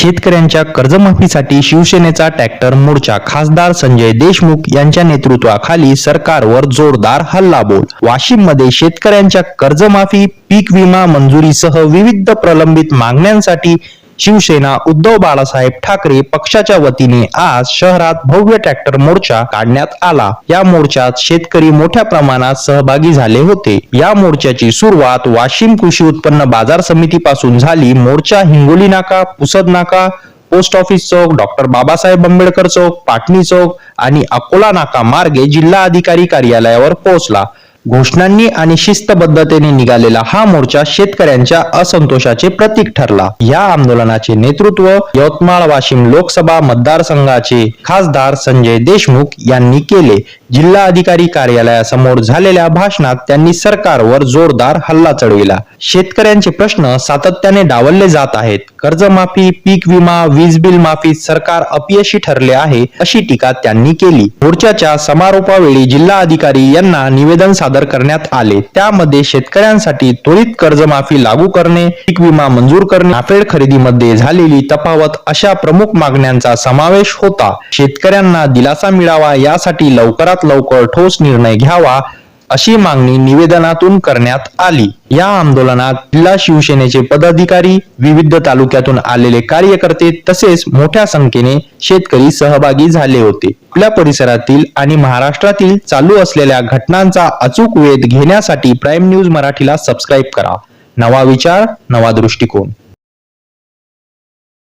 शेतकऱ्यांच्या कर्जमाफीसाठी शिवसेनेचा ट्रॅक्टर मोर्चा. खासदार संजय देशमुख यांच्या नेतृत्वाखाली सरकारवर जोरदार हल्लाबोल. वाशिममध्ये शेतकऱ्यांच्या कर्जमाफी पीक विमा मंजुरीसह विविध प्रलंबित मागण्यांसाठी शिवसेना उद्धव बाळासाहेब ठाकरे पक्षाच्या वतीने आज शहरात भव्य ट्रॅक्टर मोर्चा काढण्यात आला. या मोर्चात शेतकरी मोठ्या प्रमाणात सहभागी झाले होते. या मोर्चाची सुरुवात वाशिम कृषी उत्पन्न बाजार समितीपासून झाली. मोर्चा हिंगोली नाका पुसद नाका पोस्ट ऑफिस चौक डॉक्टर बाबासाहेब आंबेडकर चौक पाटणी चौक आणि अकोला नाका मार्गे जिल्हा अधिकारी कार्यालयावर पोहोचला. घोषणांनी आणि शिस्तबद्धतेने निघालेला हा मोर्चा शेतकऱ्यांच्या असंतोषाचे प्रतीक ठरला. या आंदोलनाचे नेतृत्व यवतमाळ वाशिम लोकसभा मतदारसंघाचे खासदार संजय देशमुख यांनी केले. जिल्हा अधिकारी कार्यालयासमोर झालेल्या भाषणात त्यांनी सरकारवर जोरदार हल्ला चढविला. शेतकऱ्यांचे प्रश्न सातत्याने डावलले जात आहेत. कर्जमाफी पीक विमा वीज बिल माफी सरकार अपयशी ठरले आहे अशी टीका त्यांनी केली. मोर्चाच्या समारोपावेळी जिल्हा अधिकारी यांना निवेदन सादर करण्यात आले. त्यामध्ये शेतकऱ्यांसाठी त्वरित कर्जमाफी लागू करणे पीक विमा मंजूर करणे नाफेड खरेदीमध्ये झालेली तफावत अशा प्रमुख मागण्यांचा समावेश होता. शेतकऱ्यांना दिलासा मिळावा यासाठी लवकरात लवकरात लवकर ठोस निर्णय घ्यावा अशी मागणी निवेदनातून करण्यात आली. या आंदोलनात जिल्हा शिवसेनेचे पदाधिकारी विविध तालुक्यातून आलेले कार्यकर्ते तसेच मोठ्या संख्येने शेतकरी सहभागी झाले होते. आपल्या परिसरातील आणि महाराष्ट्रातील चालू असलेल्या घटनांचा अचूक वेध घेण्यासाठी प्राईम न्यूज मराठीला सबस्क्राईब करा. नवा विचार नवा दृष्टिकोन.